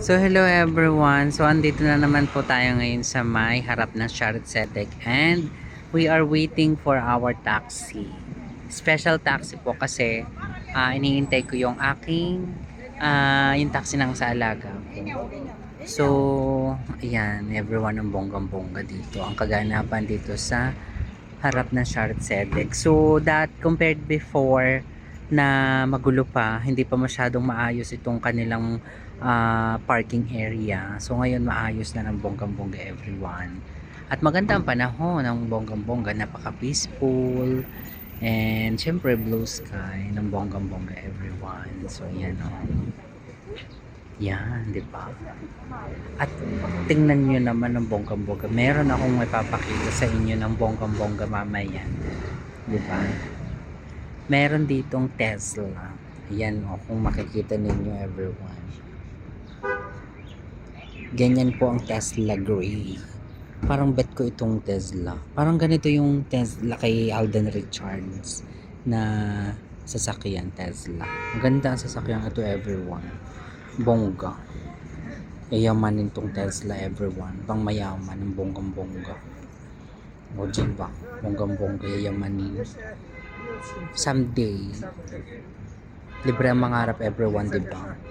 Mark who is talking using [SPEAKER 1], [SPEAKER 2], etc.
[SPEAKER 1] So hello everyone. So andito na naman po tayo ngayon sa may harap ng Sharat Sedek and we are waiting for our taxi. Special taxi po kasi ah iniintay ko yung aking ah yung taxi ng sa alaga. So ayan, everyone ang bonggang-bongga dito. Ang kaganapan dito sa harap ng Sharat Sedek. So that compared before na magulo pa, hindi pa masyadong maayos itong kanilang ah, parking area. So ngayon maayos na ng bonggang-bongga everyone. At maganda ang panahon ng bonggang-bongga, napaka-peaceful. And syempre blue sky ng bonggang-bongga everyone. So yan o. Yan, di ba? At tingnan nyo naman ng bonggang-bongga. Meron akong mapapakita sa inyo ng bonggang-bongga mamaya. Di ba? Meron ditong Tesla. Ayan o, kung makikita ninyo everyone. Ganyan po ang Tesla Gray. Parang bet ko itong Tesla. Parang ganito yung Tesla kay Alden Richards na sasakyan Tesla. Ang ganda ang sasakyan ito everyone. Bongga. Yayamanin tong Tesla everyone. Pang mayaman ng bonggang bongga. O diba? Bonggang bongga yayamanin. Someday. Libre ang mangarap everyone, diba?